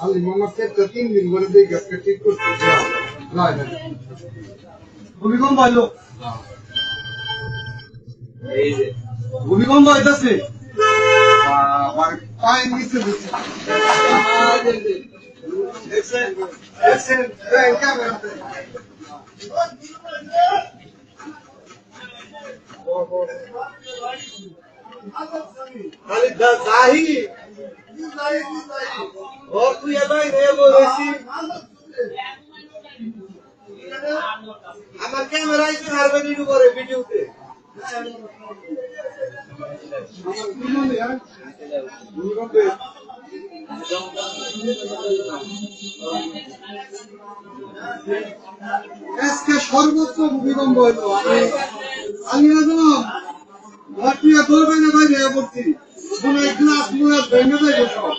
আলি মামা সেটা তিন দিন করে দিয়ে গ্যাসকে ঠিক করতে ভূমিকম্প আইলো ভূমিকম্প আইতাছে আমার পায়ের নিচে দাহি তুই আমার ক্যামেরায় ছাড়বে করে ভিডিওতে। আজকে সর্বোচ্চ ভূমিকম্প আমি আমি একদম ভাটিয়া ধরবে না বাইরে পড়ছি হয় গ্লাস মনে ভেঙে সব।